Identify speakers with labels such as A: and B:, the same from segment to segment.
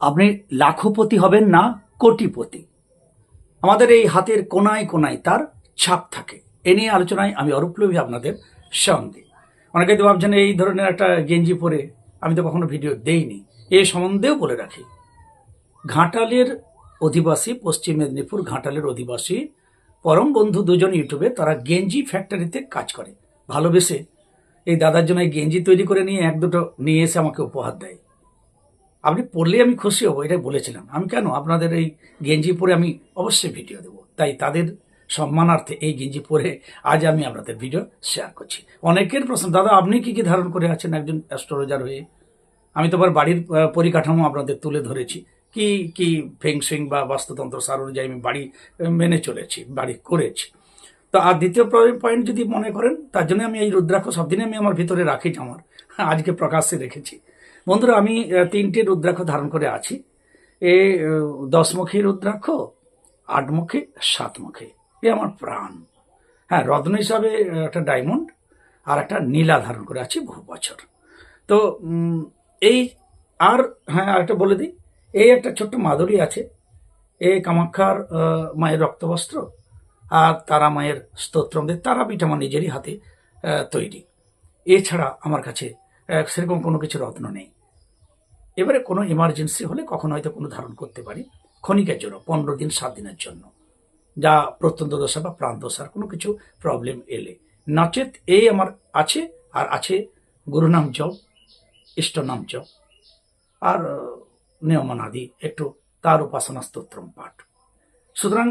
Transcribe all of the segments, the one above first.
A: আপনি লাখপতি হবেন না কোটিপতি। আমাদের এই হাতের কোনায় কোনায় তার ছাপ থাকে। এ নিয়ে আলোচনায় আমি অরূপলভী আপনাদের সঙ্গে অনেকে তো ভাবছেন এই ধরনের একটা গেঞ্জি পরে আমি তো কখনো ভিডিও দেইনি। এ সম্বন্ধেও বলে রাখি, ঘাটালের অধিবাসী, পশ্চিম মেদিনীপুর ঘাটালের অধিবাসী, পরম বন্ধু দুজন ইউটিউবে তারা গেঞ্জি ফ্যাক্টরিতে কাজ করে। ভালোবেসে এই দাদার জন্য গেঞ্জি তৈরি করে নিয়ে এক দুটো নিয়ে এসে আমাকে উপহার দেয়। আপনি পড়লে আমি খুশি হব, এটাই বলেছিলাম। আমি কেন? আপনাদের এই গেঞ্জি পরে আমি অবশ্যই ভিডিও দেবো। তাই তাদের সম্মানার্থে এই গেঞ্জি পরে আজ আমি আপনাদের ভিডিও শেয়ার করছি। অনেকের প্রশ্ন, দাদা, আপনি কি কি ধারণ করে আছেন একজন অ্যাস্ট্রোলজার হয়ে? আমি তো আবার বাড়ির পরিকাঠামো আপনাদের তুলে ধরেছি। কি কি ফেংসুইং বা বাস্তুতন্ত্র সার অনুযায়ী আমি বাড়ি মেনে চলেছি, বাড়ি করেছি। তো আর দ্বিতীয় পয়েন্ট যদি মনে করেন, তার জন্য আমি এই রুদ্রাক্ষ সব দিনে আমি আমার ভিতরে রাখি আমার আজকে প্রকাশ্যে রেখেছি। বন্ধুরা, আমি তিনটে রুদ্রাক্ষ ধারণ করে আছি। এ দশমুখী রুদ্রাক্ষ, আটমুখী, সাতমুখী। এ আমার প্রাণ। হ্যাঁ রত্ন হিসাবে একটা ডায়মন্ড আর একটা নীলা ধারণ করে আছি বহু বছর। তো এই আর হ্যাঁ আরেকটা বলে দিই। এই একটা ছোট্ট মাদুরি আছে। এ কামাক্ষার মায়ের রক্তবস্ত্র আর তারা মায়ের স্তোত্রম দিয়ে তারাপীঠ আমার নিজেরই হাতে তৈরি। এছাড়া আমার কাছে সেরকম কোনো কিছু রত্ন নেই। এবারে কোনো ইমার্জেন্সি হলে কখনো হয়তো কোনো ধারণ করতে পারি। ক্ষণিকের জন্য, পনেরো দিন, সাত দিনের জন্য। যা প্রত্যন্ত দশা বা প্রান্ত দশার কোনো কিছু প্রবলেম এলে। নচেত এই আমার আছে, আর আছে গুরুনাম জপ, ইষ্টনাম জপ, আর নিয়মনাদি, একটু তার উপাসনা স্তোত্রম পাঠ। সুতরাং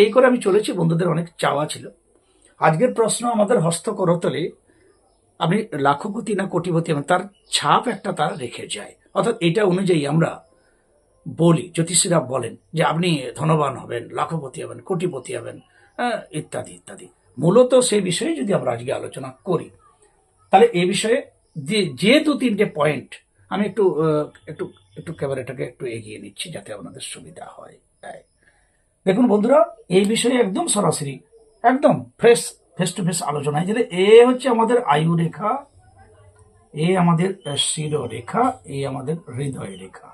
A: এই করে আমি চলেছি, বন্ধুদের অনেক চাওয়া ছিল। আজকের প্রশ্ন আমাদের হস্তকরতলে আপনি লাখপতি না কোটিপতি হবেন তার ছাপ একটা তার রেখে যায়। অর্থাৎ এটা অনুযায়ী আমরা বলি জ্যোতিষীরা বলেন যে আপনি ধনবান হবেন লাখপতি হবেন কোটিপতি হবেন আহ, ইত্যাদি ইত্যাদি। মূলত সেই বিষয়ে যদি আমরা আজকে আলোচনা করি তাহলে এই বিষয়ে যে যেহেতু তিনটে পয়েন্ট আমি একটু একটু একটু ক্যামেরাটাকে একটু এগিয়ে নিচ্ছি যাতে আপনাদের সুবিধা হয়। দেখুন বন্ধুরা এই বিষয়ে একদম সরাসরি একদম ফ্রেশ ফেস টু ফেস আলোচনায় যেটা এ হচ্ছে আমাদের আয়ু রেখা এ আমাদের শিরোরেখা, এ আমাদের হৃদয় রেখা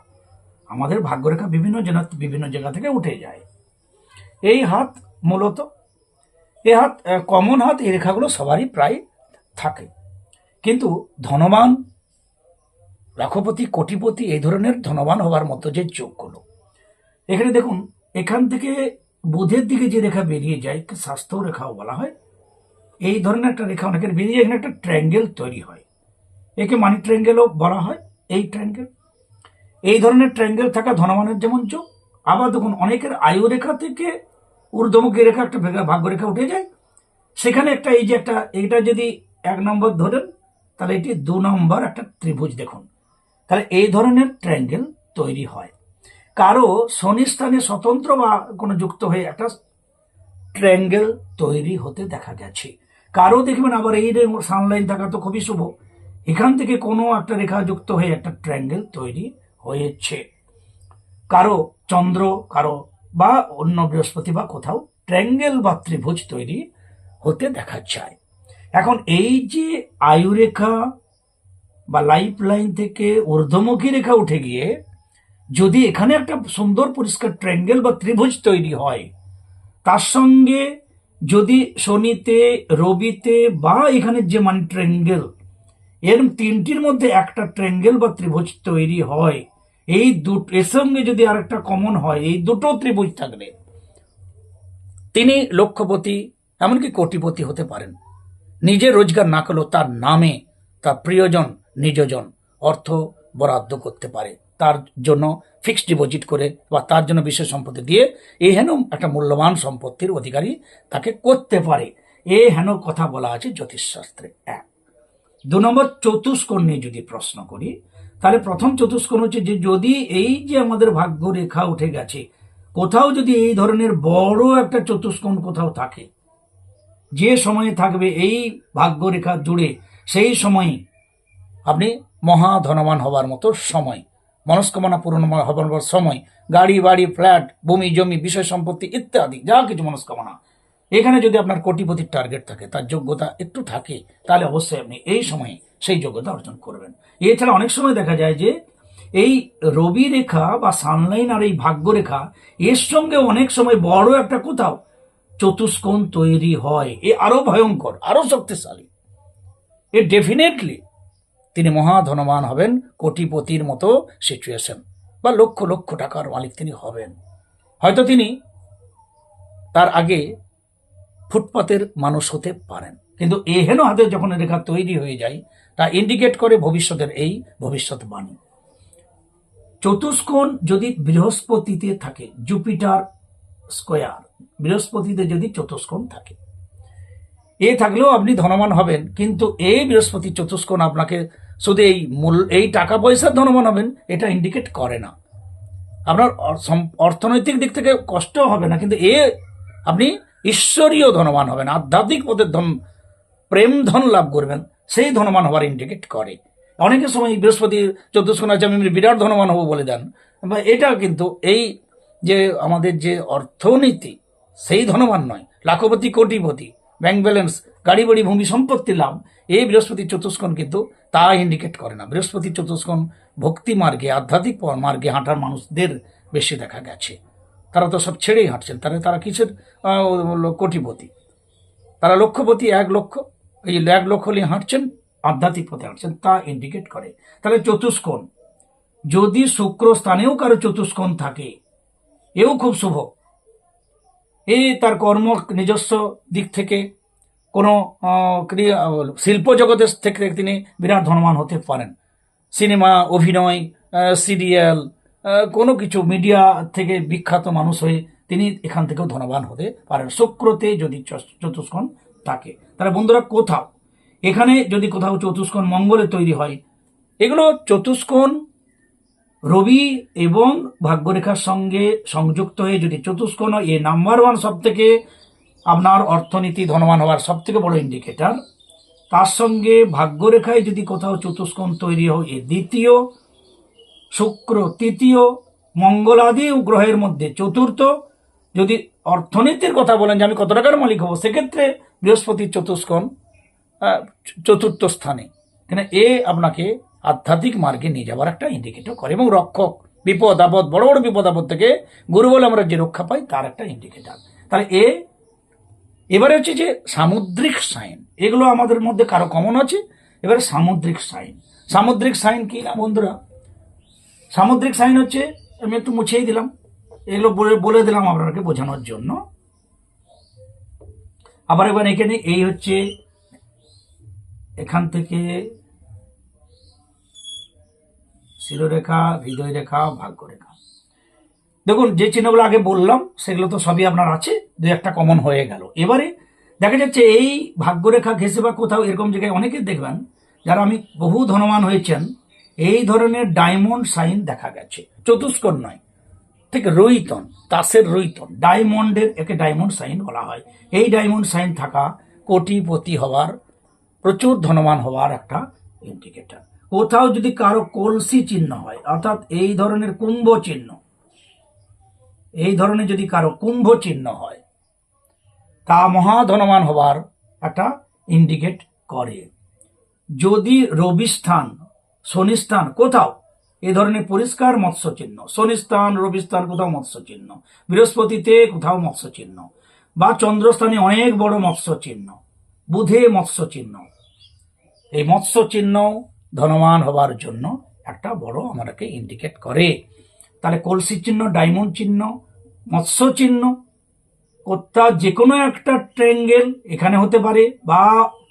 A: আমাদের ভাগ্যরেখা বিভিন্ন জেলা, বিভিন্ন জায়গা থেকে উঠে যায়। এই হাত মূলত এই হাত কমন হাত, এই রেখাগুলো সবারই প্রায় থাকে। কিন্তু ধনবান, লাখপতি, কোটিপতি এই ধরনের ধনবান হওয়ার মতো যে যোগগুলো। এখানে দেখুন, এখান থেকে বুধের দিকে যে রেখা বেরিয়ে যায় স্বাস্থ্য রেখাও বলা হয়, এই ধরনের একটা রেখা অনেকের বেরিয়ে এখানে একটা ট্রায়াঙ্গেল তৈরি হয়। একে মানি ট্রায়াঙ্গেলও বলা হয়, এই ট্রায়াঙ্গেল এই ধরনের ট্রায়াঙ্গেল থাকা ধনবানের যেমন যোগ, আবার দেখুন অনেকের আয়ু রেখা থেকে ঊর্ধ্বমুখী রেখা একটা ভেগা- ভাগ্য রেখা উঠে যায়। সেখানে একটা, এই যে একটা, এইটা যদি এক নম্বর ধরেন, তাহলে এটি দু নম্বর একটা ত্রিভুজ দেখুন। তাহলে এই ধরনের ট্রায়াঙ্গেল তৈরি হয়। কারও শনি স্থানে স্বতন্ত্র বা কোনো যুক্ত হয়ে একটা ট্রায়াঙ্গেল তৈরি হতে দেখা গেছে। কারও দেখবেন আবার এই সানলাইন থাকা তো খুবই শুভ। এখান থেকে কোনো একটা রেখা যুক্ত হয়ে একটা ট্রায়াঙ্গেল তৈরি হয়েছে। কারও চন্দ্র, কারও বা অন্য বৃহস্পতি বা কোথাও ট্রায়াঙ্গেল বা ত্রিভুজ তৈরি হতে দেখা যায়। এখন এই যে আয়ুরেখা বা লাইফ লাইন থেকে ঊর্ধ্বমুখী রেখা উঠে গিয়ে যদি এখানে একটা সুন্দর পরিষ্কার ট্রায়াঙ্গেল বা ত্রিভুজ তৈরি হয়, তার সঙ্গে যদি শনিতে, রবিতে বা এখানে যে মানে ট্রায়াঙ্গেল এর তিনটির মধ্যে একটা ট্রায়াঙ্গেল বা ত্রিভুজ তৈরি হয়। এই দুটো, এর সঙ্গে যদি আরেকটা কমন হয়, এই দুটো ত্রিভুজ থাকলে তিনি লক্ষপতি, এমনকি কোটিপতি হতে পারেন। নিজে রোজগার না করলেও তার নামে তার প্রিয়জন, নিজজন অর্থ বরাদ্দ করতে পারে। তার জন্য ফিক্সড ডিপোজিট করে বা তার জন্য বিশেষ সম্পত্তি দিয়ে এই হেন একটা মূল্যবান সম্পত্তির অধিকারী তাকে করতে পারে। এ হেন কথা বলা আছে জ্যোতিষশাস্ত্রে। এক দু নম্বর চতুষ্কোণ নিয়ে যদি প্রশ্ন করি, তাহলে প্রথম চতুষ্কোণ হচ্ছে যে যদি এই যে আমাদের ভাগ্য রেখা উঠে গেছে, কোথাও যদি এই ধরনের বড় একটা চতুষ্কোণ কোথাও থাকে, যে সময়ে থাকবে এই ভাগ্য রেখা জুড়ে, সেই সময় আপনি মহা ধনবান হবার মতো সময় মনস্কামনা পূরণ হবার সময়, গাড়ি, বাড়ি, ফ্ল্যাট, ভূমি, জমি, বিষয় সম্পত্তি ইত্যাদি, যা কিছু মনস্কামনা এখানে যদি আপনার কোটিপতির টার্গেট থাকে, তার যোগ্যতা একটু থাকে, তাহলে অবশ্যই আপনি এই সময়ে সেই যোগ্যতা অর্জন করবেন। এছাড়া অনেক সময় দেখা যায় যে, এই রবি রেখা বা সানলাইন আর এই ভাগ্য রেখা, এর সঙ্গে অনেক সময় বড় একটা কোথাও চতুষ্কোণ তৈরি হয়। এ আরও ভয়ঙ্কর, আরও শক্তিশালী। এ ডেফিনেটলি তিনি মহাধনবান হবেন, কোটিপতির মতো সিচুয়েশন বা লক্ষ লক্ষ টাকার মালিক তিনি হবেন। হয়তো তিনি তার আগে ফুটপাতের মানুষ হতে পারেন। কিন্তু এহেন হাতে যখন রেখা তৈরি হয়ে যায়, তা ইন্ডিকেট করে ভবিষ্যতের এই ভবিষ্যৎবাণী। চতুষ্কোণ যদি বৃহস্পতিতে থাকে জুপিটার স্কোয়ার বৃহস্পতিতে যদি চতুষ্কোণ থাকে। এ থাকলেও আপনি ধনবান হবেন, কিন্তু এই বৃহস্পতি চতুষ্কোণ আপনাকে শুধু এই মূল, এই টাকা পয়সার ধনবান হবেন, এটা ইন্ডিকেট করে না। আপনার অর্থনৈতিক দিক থেকে কষ্ট হবে না, কিন্তু এ আপনি ঈশ্বরীয় ধনবান হবেন, আধ্যাত্মিক পথের ধন, প্রেম ধন লাভ করবেন, সেই ধনবান হওয়ার ইন্ডিকেট করে। অনেকের সময় বৃহস্পতি, চতুষ্কোণ আছে আমি বিরাট ধনবান হব বলে দেন। বা এটা কিন্তু এই যে আমাদের যে অর্থনীতি, সেই ধনবান নয়। লাখপতি, কোটিপতি ব্যাংক ব্যালেন্স গাড়ি, বাড়ি, ভূমি, সম্পত্তি লাভ, এই বৃহস্পতি, চতুষ্কোণ কিন্তু তা ইন্ডিকেট করে না। বৃহস্পতি, চতুষ্কোণ ভক্তি মার্গে আধ্যাত্মিক মার্গে হাঁটার মানুষদের বেশি দেখা গেছে। তারা তো সব ছেড়েই হাঁটছেন, তাহলে তারা কিসের কোটিপতি? তারা লক্ষ্যপতি এক লক্ষ, এই এক লক্ষ নিয়ে হাঁটছেন, আধ্যাত্মিক পথে হাঁটছেন, তা ইন্ডিকেট করে। তাহলে চতুষ্কোণ, যদি শুক্র স্থানেও কারও চতুষ্কোণ থাকে, এও খুব শুভ। এই তার কর্ম নিজস্ব দিক থেকে, কোনো ক্রিয়া শিল্প জগতের থেকে তিনি বিরাট ধনবান হতে পারেন। সিনেমা, অভিনয় সিরিয়াল কোনো কিছু মিডিয়া থেকে বিখ্যাত মানুষ হয়ে তিনি এখান থেকেও ধনবান হতে পারেন। শুক্রতে যদি চতুষ্কোণ থাকে। তাহলে বন্ধুরা কোথাও? এখানে যদি কোথাও চতুষ্কোণ মঙ্গলে তৈরি হয়, এগুলো চতুষ্কোণ, রবি এবং ভাগ্যরেখার সঙ্গে সংযুক্ত হয়ে যদি চতুষ্কোণ এ নাম্বার ওয়ান সব থেকে আপনার অর্থনীতি ধনবান হওয়ার সব থেকে বড় ইন্ডিকেটর তার সঙ্গে ভাগ্যরেখায় যদি কোথাও চতুষ্কোণ তৈরি হয়, এ দ্বিতীয়। শুক্র তৃতীয় মঙ্গলাদি গ্রহের মধ্যে। চতুর্থ, যদি অর্থনীতির কথা বলেন যে আমি কত টাকার মালিক হব, সেক্ষেত্রে বৃহস্পতির চতুষ্কোণ চতুর্থ স্থানে। কেন এ আপনাকে আধ্যাত্মিক মার্গে নিয়ে যাওয়ার একটা ইন্ডিকেটর করে এবং রক্ষক, বিপদ, আপদ, বড় বড় বিপদ, আপদ থেকে গুরু বলে আমরা যে রক্ষা পাই, তার একটা ইন্ডিকেটর তাহলে এ, এবারে হচ্ছে যে সামুদ্রিক সাইন। এগুলো আমাদের মধ্যে কারও কমন আছে, এবারে সামুদ্রিক সাইন। সামুদ্রিক সাইন কি না বন্ধুরা? সামুদ্রিক সাইন হচ্ছে, আমি একটু মুছেই দিলাম। এগুলো বলে বলে দিলাম আপনাকে বোঝানোর জন্য। আবার এবার এখানে এই হচ্ছে এখান থেকে শিরোরেখা হৃদয় রেখা ভাগ্য রেখা দেখুন, যে চিহ্নগুলো আগে বললাম, সেগুলো তো সবই আপনার আছে, দু একটা কমন হয়ে গেল। এবারে দেখা যাচ্ছে এই ভাগ্যরেখা ঘেসে বা কোথাও এরকম জায়গায় অনেকে দেখবেন, যারা আমি বহু ধনবান হয়েছেন এই ধরনের ডায়মন্ড সাইন দেখা গেছে। চতুষ্কোণ নয়, ঠিক রইতন তাসের রইতন ডায়মন্ডের একে ডায়মন্ড সাইন বলা হয়। এই ডায়মন্ড সাইন থাকা কোটিপতি হওয়ার, প্রচুর ধনবান হওয়ার একটা ইন্ডিকেটর কোথাও যদি কারও কলসি চিহ্ন হয়, অর্থাৎ এই ধরনের কুম্ভ চিহ্ন, এই ধরনের যদি কারও কুম্ভ চিহ্ন হয়, তা মহাধনবান হবার একটা ইন্ডিকেট করে। যদি রবি স্থান শনি স্থান কোথাও? এ ধরনের পরিষ্কার মৎস্য চিহ্ন শনি স্থান রবি স্থান কোথাও মৎস্য চিহ্ন বৃহস্পতিতে কোথাও মৎস্য চিহ্ন বা চন্দ্রস্থানে অনেক বড় মৎস্য চিহ্ন বুধে মৎস্য চিহ্ন এই মৎস্য চিহ্ন ধনবান হবার জন্য একটা বড় আমাদেরকে ইন্ডিকেট করে। তাহলে কলসি চিহ্ন ডায়মন্ড চিহ্ন মৎস্য চিহ্ন কোথা যে কোনো একটা ট্রেঙ্গেল এখানে হতে পারে বা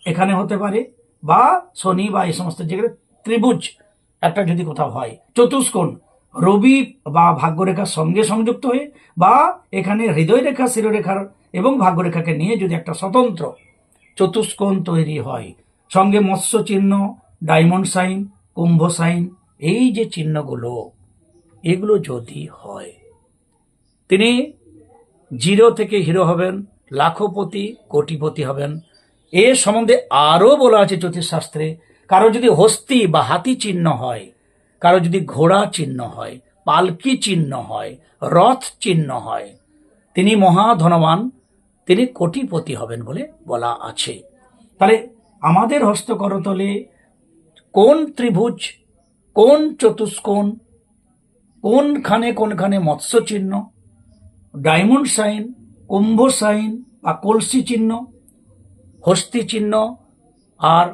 A: এখানে হতে পারে বা শনি বা এই সমস্ত জায়গায় ত্রিভুজ একটা যদি কোথাও হয়, চতুষ্কোণ, রবি বা ভাগ্যরেখার সঙ্গে সংযুক্ত হয়ে বা এখানে হৃদয় রেখা শিরোরেখার এবং ভাগ্যরেখাকে নিয়ে যদি একটা স্বতন্ত্র চতুষ্কোণ তৈরি হয়, সঙ্গে মৎস্য চিহ্ন, ডায়মন্ড সাইন, কুম্ভ সাইন, এই যে চিহ্নগুলো, এগুলো যদি হয়, তিনি জিরো থেকে হিরো হবেন, লাখপতি, কোটিপতি হবেন। এ সম্বন্ধে আরও বলা আছে জ্যোতিষশাস্ত্রে কারও যদি হস্তি বা হাতি চিহ্ন হয়, কারও যদি ঘোড়া চিহ্ন হয়, পালকি চিহ্ন হয়, রথ চিহ্ন হয়, তিনি মহাধনবান, তিনি কোটিপতি হবেন বলে বলা আছে। তাহলে আমাদের হস্তকরতলে কোন ত্রিভুজ, কোন চতুষ্কোণ, কোনখানে কোনখানে মৎস্য চিহ্ন ডায়মন্ড সাইন, কুম্ভ সাইন বা কলসি চিহ্ন, হস্তি চিহ্ন, আর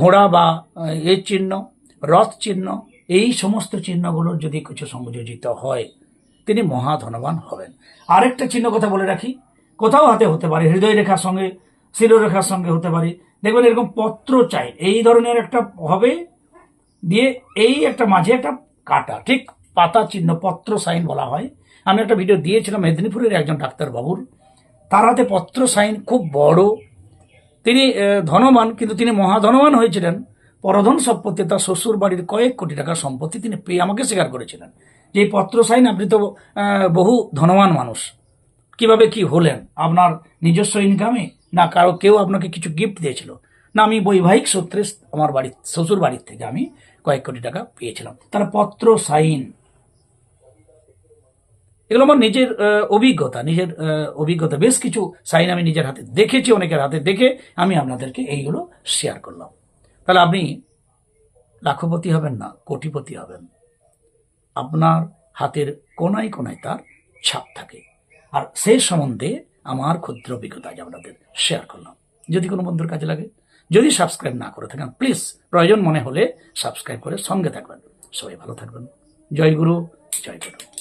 A: ঘোড়া বা এর চিহ্ন, রথ চিহ্ন, এই সমস্ত চিহ্নগুলোর যদি কিছু সংযোজিত হয়, তিনি মহাধনবান হবেন। আরেকটা চিহ্ন কথা বলে রাখি, কোথাও হাতে হতে পারে, হৃদয় রেখার সঙ্গে শিরোরেখার সঙ্গে হতে পারে। দেখবেন এরকম পত্র চাই, এই ধরনের একটা হবে, দিয়ে এই একটা মাঝে একটা কাটা, ঠিক পাতা চিহ্ন, পত্র সাইন বলা হয়। আমি একটা ভিডিও দিয়েছিলাম মেদিনীপুরের একজন ডাক্তারবাবুর। তার হাতে পত্র সাইন খুব বড় তিনি ধনবান, কিন্তু তিনি মহাধনবান হয়েছিলেন। পরধন সম্পত্তি, তার শ্বশুর বাড়ির কয়েক কোটি টাকার সম্পত্তি তিনি পেয়ে আমাকে স্বীকার করেছিলেন। যে এই পত্র সাইন আপনি তো বহু ধনবান মানুষ, কীভাবে কি হলেন? আপনার নিজস্ব ইনকামে না, কারও কেউ আপনাকে কিছু গিফট দিয়েছিল? না, আমি বৈবাহিক সূত্রে আমার বাড়ি শ্বশুর বাড়ির থেকে আমি কয়েক কোটি টাকা পেয়েছিলাম। তার পত্র সাইন এগুলো আমার নিজের অভিজ্ঞতা নিজের অভিজ্ঞতা। বেশ কিছু সাইন আমি নিজের হাতে দেখেছি, অনেকের হাতে দেখে আমি আপনাদেরকে এইগুলো শেয়ার করলাম। তাহলে আপনি লাখপতি হবেন না, কোটিপতি হবেন। আপনার হাতের কোনায় কোনায় তার ছাপ থাকে। আর সেই সম্বন্ধে আমার ক্ষুদ্র অভিজ্ঞতা আজ আপনাদের শেয়ার করলাম। যদি কোনো বন্ধুর কাজে লাগে, যদি সাবস্ক্রাইব না করে থাকেন প্লিজ প্রয়োজন মনে হলে সাবস্ক্রাইব করে সঙ্গে থাকবেন। সবাই ভালো থাকবেন। জয় গুরু জয় গুরু।